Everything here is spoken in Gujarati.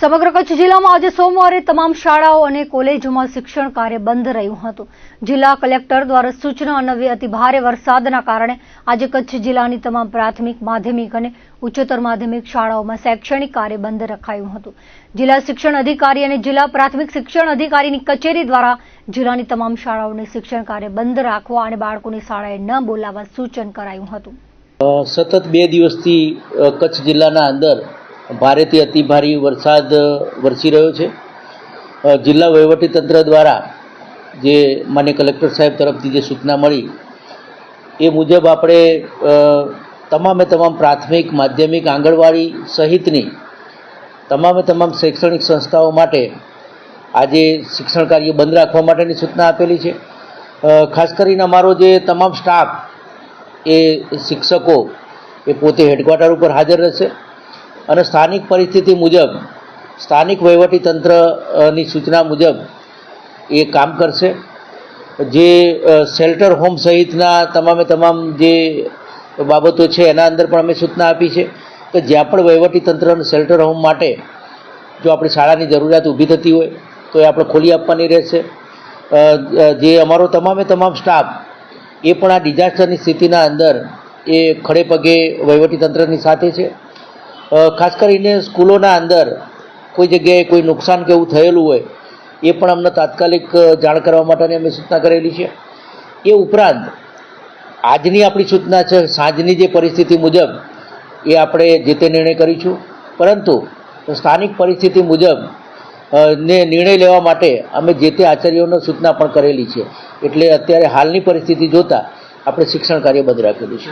સમગ્ર કચ્છ જિલ્લામાં આજે સોમવારે તમામ શાળાઓ અને કોલેજોમાં શિક્ષણ કાર્ય બંધ રહ્યું હતું. જિલ્લા કલેક્ટર દ્વારા સૂચના અન્વયે અતિ ભારે વરસાદના કારણે આજે કચ્છ જિલ્લાની તમામ પ્રાથમિક, માધ્યમિક અને ઉચ્ચતર માધ્યમિક શાળાઓમાં શૈક્ષણિક કાર્ય બંધ રખાયું હતું. જિલ્લા શિક્ષણ અધિકારી અને જિલ્લા પ્રાથમિક શિક્ષણ અધિકારીની કચેરી દ્વારા જિલ્લાની તમામ શાળાઓને શિક્ષણ કાર્ય બંધ રાખવા અને બાળકોને શાળાએ ન બોલાવવા સૂચન કરાયું હતું. સતત બે દિવસથી કચ્છ જિલ્લાના અંદર ભારેથી અતિ ભારે વરસાદ વરસી રહ્યો છે. જિલ્લા વહીવટીતંત્ર દ્વારા જે માન્ય કલેક્ટર સાહેબ તરફથી જે સૂચના મળી, એ મુજબ આપણે તમામે તમામ પ્રાથમિક, માધ્યમિક, આંગણવાડી સહિતની તમામે તમામ શૈક્ષણિક સંસ્થાઓ માટે આજે શિક્ષણ કાર્ય બંધ રાખવા માટેની સૂચના આપેલી છે. ખાસ કરીને અમારો જે તમામ સ્ટાફ, એ શિક્ષકો, એ પોતે હેડક્વાર્ટર ઉપર હાજર રહેશે. અને સ્થાનિક પરિસ્થિતિ મુજબ, સ્થાનિક વહીવટીતંત્રની સૂચના મુજબ એ કામ કરશે. જે શેલ્ટર હોમ સહિતના તમામે તમામ જે બાબતો છે, એના અંદર પણ અમે સૂચના આપી છે કે જ્યાં પણ વહીવટીતંત્ર અને શેલ્ટર હોમ માટે જો આપણી શાળાની જરૂરિયાત ઊભી થતી હોય, તો એ આપણે ખોલી આપવાની રહેશે. જે અમારો તમામે તમામ સ્ટાફ એ પણ આ ડિઝાસ્ટરની સ્થિતિના અંદર એ ખડે પગે વહીવટીતંત્રની સાથે છે. ખાસ કરીને સ્કૂલોના અંદર કોઈ જગ્યાએ કોઈ નુકસાન કે એવું થયેલું હોય, એ પણ અમને તાત્કાલિક જાણ કરવા માટેની અમે સૂચના કરેલી છે. એ ઉપરાંત, આજની આપણી સૂચના છે, સાંજની જે પરિસ્થિતિ મુજબ એ આપણે જે તે નિર્ણય કરીશું. પરંતુ, સ્થાનિક પરિસ્થિતિ મુજબ ને નિર્ણય લેવા માટે અમે જે તે આચાર્યોને સૂચના પણ કરેલી છે. એટલે અત્યારે હાલની પરિસ્થિતિ જોતાં આપણે શિક્ષણ કાર્ય બંધ રાખેલું છે.